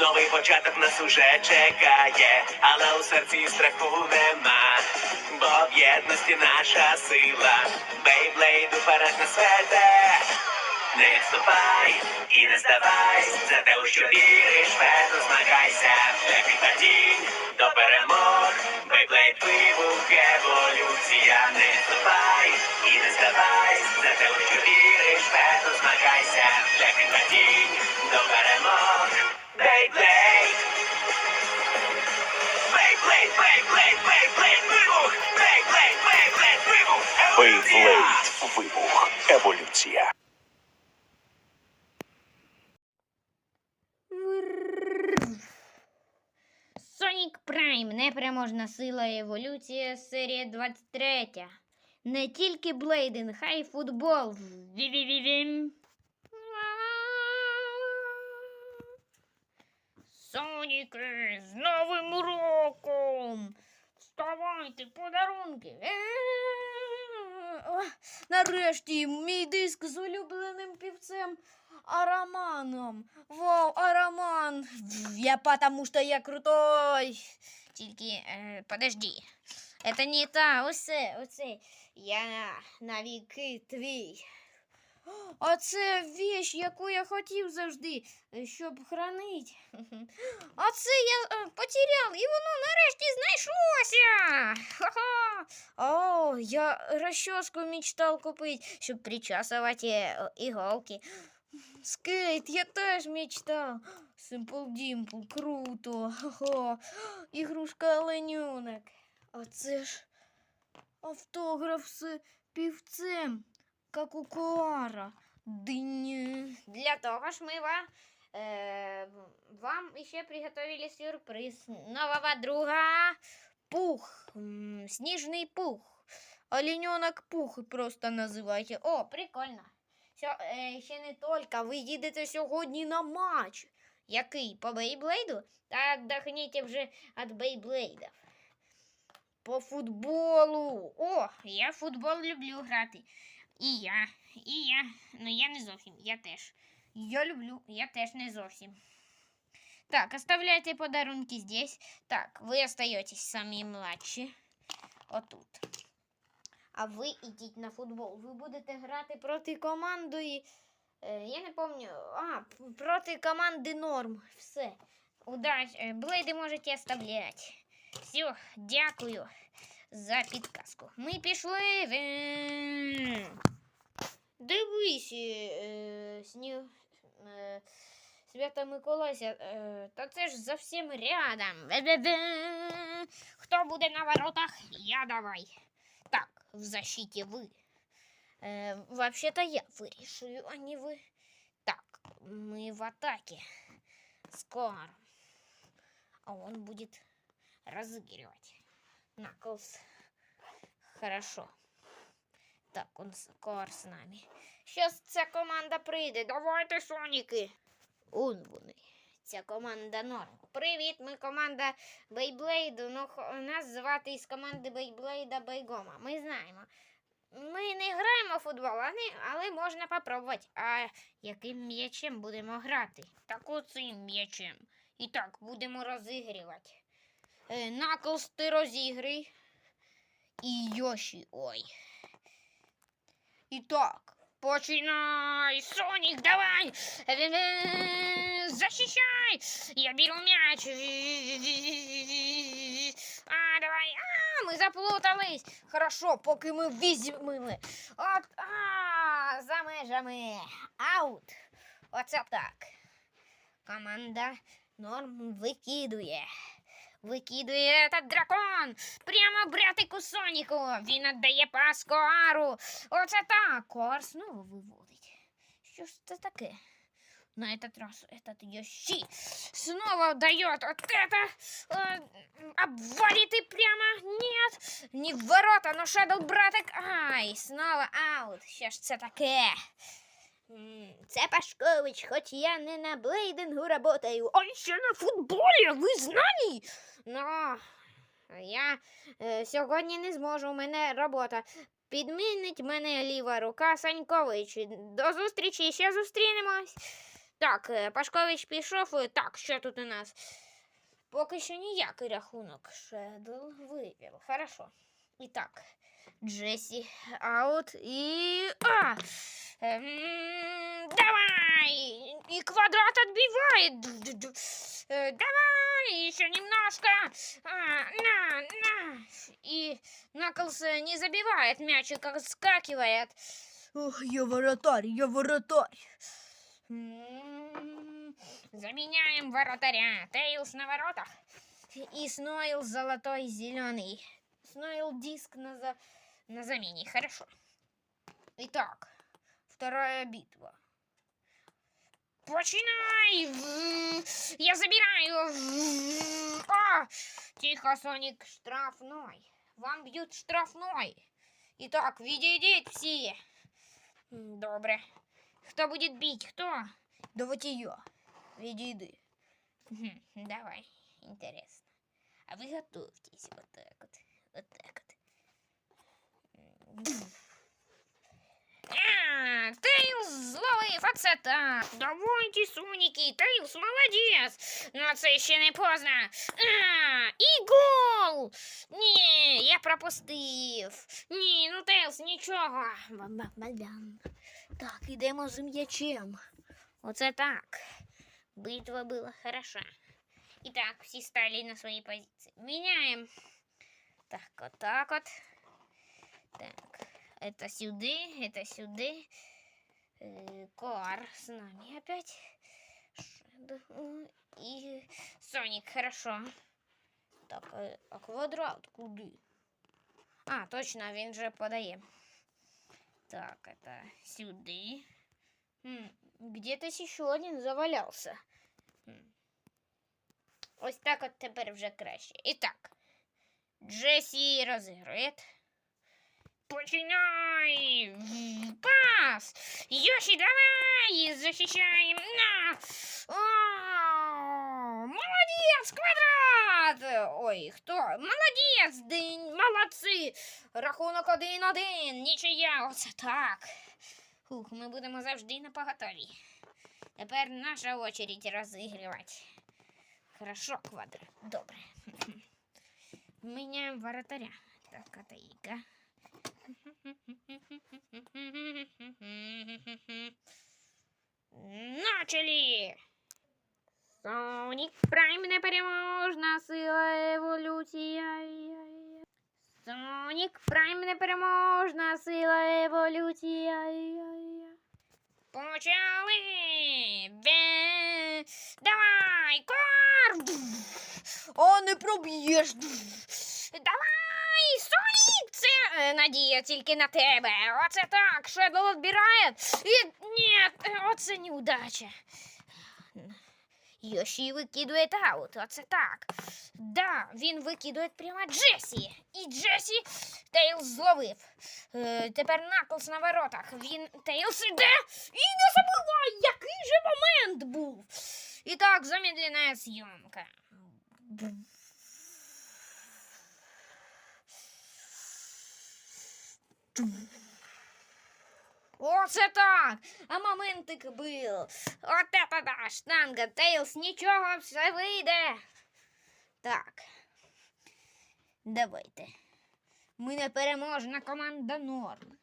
Новий початок нас уже чекає, але у серці страху нема. Бо в єдності наша сила. Бейблейд уперед нас веде. Не відступай і не здавайся, за те, у що віриш, вперто змагайся, шлях від падінь до перемог, Бейблейд вибух, еволюція, не відступай і не здавайся, за те, у що віриш, вперто змагайся, падінь до перемог, Бейблейд. Вибух, еволюція. Сонік Прайм. Непереможна сила і еволюція. Серія 23. Не тільки блейдинг, а й футбол. Ві-ві-ві-вім. Соніки, з Новим роком! Вставайте, подарунки! О, Нарешті мій диск з улюбленим півцем Араманом. Вау, Араман. Я потому что я крутой. Тільки, е, подожди. Это не та, оце, оце. Я навіки твій. Оце віч, яку я хотів завжди, е, щоб хранить. А це я е, потеряв, і воно нарешті знайшлося. Ха-ха. О, я розчоску мечтав купити, щоб причесувати е, іголки. Скейт, я теж мечтав. Simple Dimple, круто. Ха-ха. Ігрушка оленюнок. А це ж автограф з півцем, як у Коара. Динь. Для того ж ва, е, вам ще приготовили сюрприз. Нового друга пух. М, Сніжний пух. Олененок пух просто називайте. О, прикольно. Що, е, ще не тільки, ви їдете сьогодні на матч. Який? По Бейблейду? Так дохніть вже від Бейблейдів. По футболу. О, я футбол люблю грати. І я, і я. Ну я не зовсім, я теж. Я люблю, я теж не зовсім. Так, оставляйте подарунки здесь. Так, ви остаетесь самі младші. Отут. А ви йдіть на футбол. Ви будете грати проти команди. Е, я не пам'ятаю. А, проти команди Норм. Все. Удач. е, Блейди можете оставляти. Все, дякую за підказку. Ми пішли. Дивись, е, сніг. Е, Свята Миколася, е, та це ж зовсім рядом. Бе-бе-бе. Хто буде на воротах? Я давай. Так, в защите вы. Э, Вообще-то я вырежу, а не вы. Так, мы в атаке. Скоро. А он будет разыгрывать. Наклз. Хорошо. Так, он скоро с нами. Сейчас ця команда прийде. Давайте, Соніки. Он вони. Ця команда норм. Привіт, ми команда Бейблейду. Ну, нас звати із команди Бейблейда Бейгома. Ми знаємо. Ми не граємо в футбол, але, можна попробувати. А яким м'ячем будемо грати? Так оцим м'ячем. І так, будемо розігрівати. Е, Наклз ти розіграй. І Йоші, ой. І так, починай! Сонік, давай! Защищай! Я беру мяч. А, давай. А, ми заплутались. Хорошо, поки ми візьмемо. От, а, за межами. Аут. Оце так. Команда норм викидує. Викидує этот дракон. Прямо братику Соніку. Він віддає пас Коару. Оце так. Коар знову виводить. Що ж це таке? На этот раз этот Йоши снова дает вот это. э, обвалит и прямо. Нет. Не в ворота, но Шадоу братик. Ай, снова аут. Що ж це таке? М, Це Пашкович, хоч я не на блейдингу работаю, а ще на футболі, ви знали? Ну, я е, сьогодні не зможу, у мене робота. Підмінить мене ліва рука Санькович. До зустрічі, ще зустрінемось. Так, е, Пашкович пішов. е, Так, що тут у нас? Поки що ніякий рахунок. Шедл вивів. Хорошо. І так. Джесі аут і. А! Ем, давай! И квадрат отбивает. Э, Давай, еще немножко. А, на, на. И Наклс э, не забивает мячик, а скакивает. Ох, я воротарь, я воротарь. Заменяем воротаря. Тейлс на воротах. И Снойл золотой зеленый. Снойл диск на, за... на замене. Хорошо. Итак, вторая битва. Починай! В- Я забираю! В- А! Тихо, Соник, штрафной. Вам бьют штрафной. Итак, відійдіть всі. М, Добре. Хто буде бить? Хто? Давайте я. Відійди. Мгм, Давай, интересно. А вы готовьтесь вот так вот. Вот так вот. А, Тейлз зловив, оце так. Давайте, Соніки, Тейлз молодець. Ну це ще не поздно. А, і гол! Ні, я пропустив. Ні, ну Тейлз, нічого. Так, ідемо з м'ячем. Оце так. Битва була хороша. І так, всі стали на свої позиції. Міняємо. Так, вот так вот. Так. Это сюды, это сюды. Э, Куар с нами опять. Шэдоу И Соник, хорошо. Так, а, а квадрат куди? А, точно, він же подає. Так, это сюди. М, Где-то еще один завалялся. М. Ось так от тепер вже краще. І так. Джесі розігрує. Починай! Пас! Йоші, давай! Защищаем! На! О, молодец, квадрат! Ой, хто? Молодець, день, молодці! Рахунок один-один, нічия, оце так. Фух, ми будемо завжди на поготові. Тепер наша очередь розігрівати. Хорошо, квадрат, добре. Міняємо воротаря. Так, атаїка. Начали! Сонік Прайм непереможна сила еволюція. Сонік Прайм непереможна сила еволюція. Почали! Бе... Давай, кор! О, не проб'єш! Давай, Сонік! Е, надія тільки на тебе. Оце так, Шедл відбирає. І ні, оце неудача. Йоші викидує аут, оце так. Да, він викидує прямо Джесі. І Джесі Тейлз зловив. Е, тепер Наклз на воротах. Він Тейлз іде і не забувай, який же момент був. І так, замедлена зйомка. Оце так! А моментик був. От это да, штанга, Тейлз, нічого, все вийде. Так. Давайте. Ми непереможна команда Норм.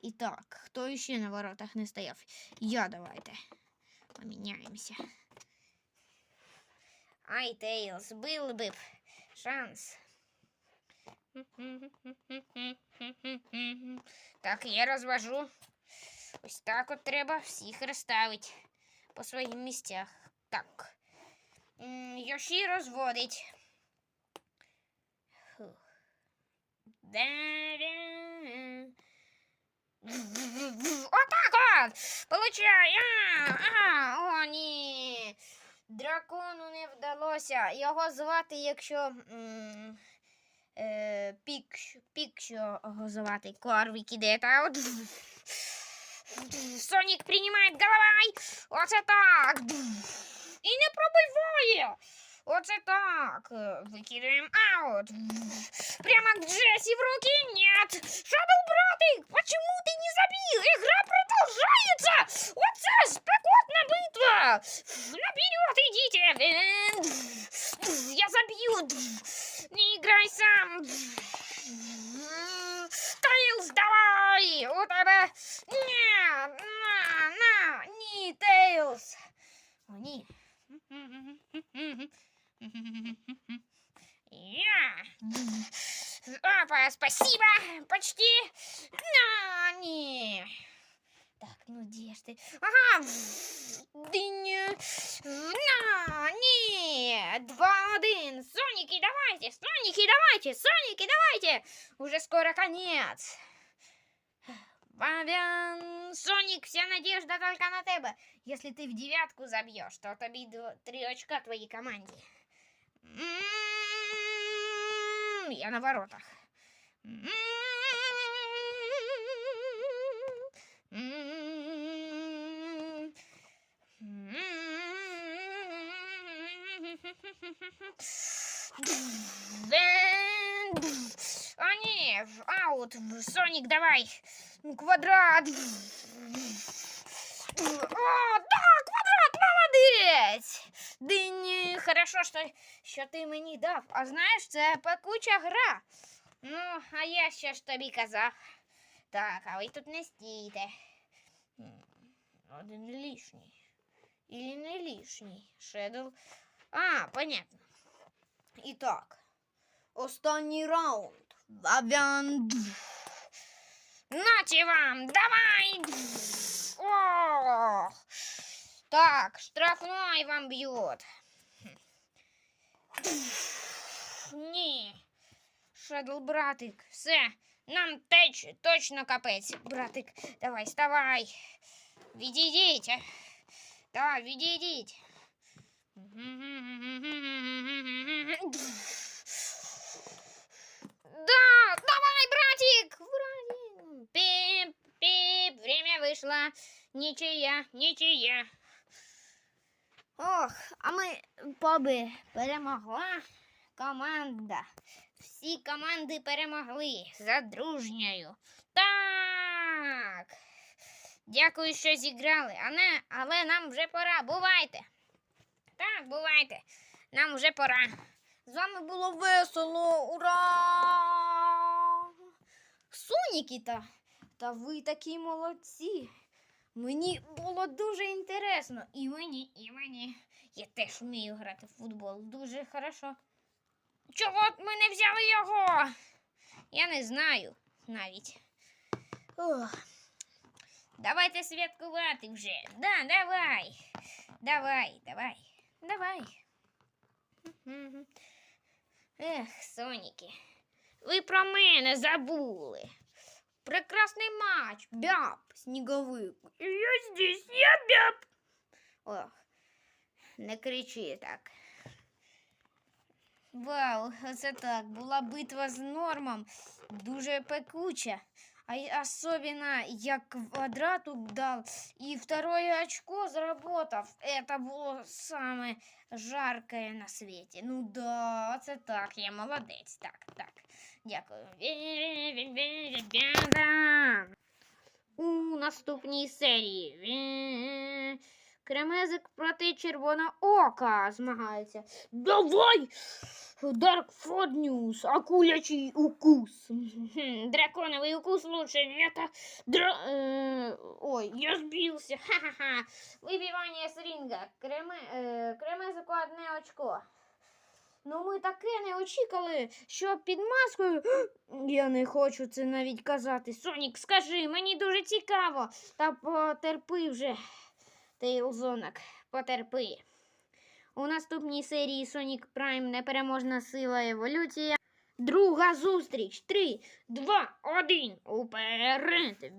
І так, хто ще на воротах не стояв? Я давайте. Поміняємося. Ай, Тейлз, був би б шанс. Так, я розвожу. Ось так от треба всіх розставити по своїм місцях. Так. Йоші розводить. Отак от! А, о, ні. Дракону не вдалося. Його звати, якщо. Е, пікш, пікщо його звати. Корві кидає аут. Сонік приймає головай. Оце так. І не пробиває. Оце так. Викидаємо аут. Прямо к Джесси в руки нет. Шадоу, братик, почему ты не забил? Игра продолжается. Это спекотна битва. Наперед идите. Я забью. Не играй сам. Тейлз, давай. У тебе. Ні, на, на. Ні, Тейлз. О, ні. Я. Опа, спасибо. Почти. На, не. Так, ну где ж ты? Ага. Дынь. На, не. Два, один. Соники, давайте. Соники, давайте. Соники, давайте. Уже скоро конец. Бабян, Соник, вся надежда только на тебе. Если ты в девятку забьешь, то дво- три очка твоей команде. М, Я на воротах. М, м, А не, в аут, в Соник, давай. Квадрат. О, да, квадрат, молодець. Динь, хорошо, що, що ти мені дав. А знаєш, це пекуча гра. Ну, а я ще ж тобі казав. Так, а ви тут не стійте. М, Один лишній. Или не лишній. Шедл. А, понятно. І так. Останній раунд. Бабян. Нате вам, давай! О! Так, штрафной вам бьет. Ні. Шедл, братик, все, нам теч точно капець. Братик, давай, вставай. Відійдіть. Да, відійдіть. Да, давай, братик! Братик! Пип, пип, время вышло. Ничия, ничия. Ох, а ми поби перемогла команда. Всі команди перемогли за дружньою. Так. Дякую, що зіграли. А не, але нам вже пора. Бувайте. Так, бувайте. Нам вже пора. З вами було весело. Ура! Соніки та, та ви такі молодці. Мені було дуже інтересно. І мені, і мені. Я теж вмію грати в футбол дуже хорошо. Чого ми не взяли його? Я не знаю навіть. Ох. Давайте святкувати вже. Да, давай. Давай, давай, давай. Ех, Соніки, ви про мене забули. Прекрасний матч. Бяб, сніговик. Я здесь, я бяб. Ох, не кричи так. Вау, оце так. Була битва з нормом. Дуже пекуча. А особенно я квадрату дал и второе очко заработав. Это было самое жаркое на свете. Ну да, це так, я молодець. Так, так. Дякую. У наступній серії. Кремезик проти Червоноока змагаються. Давай! Dark Fraud News, акулячий укус. Хм, Драконовый укус лучше. Это дра... э, Ой, я сбился. Ха-ха-ха. Вибивання з ринга. Креме... е, Кремезику одне очко. Ну, ми таке не очікували, що під маскою. Я не хочу це навіть казати. Сонік, скажи, мені дуже цікаво. Та потерпи вже. Тейлзонок, потерпи. У наступній серії Sonic Prime непереможна сила еволюція. Друга зустріч. Три, два, один. Уперед.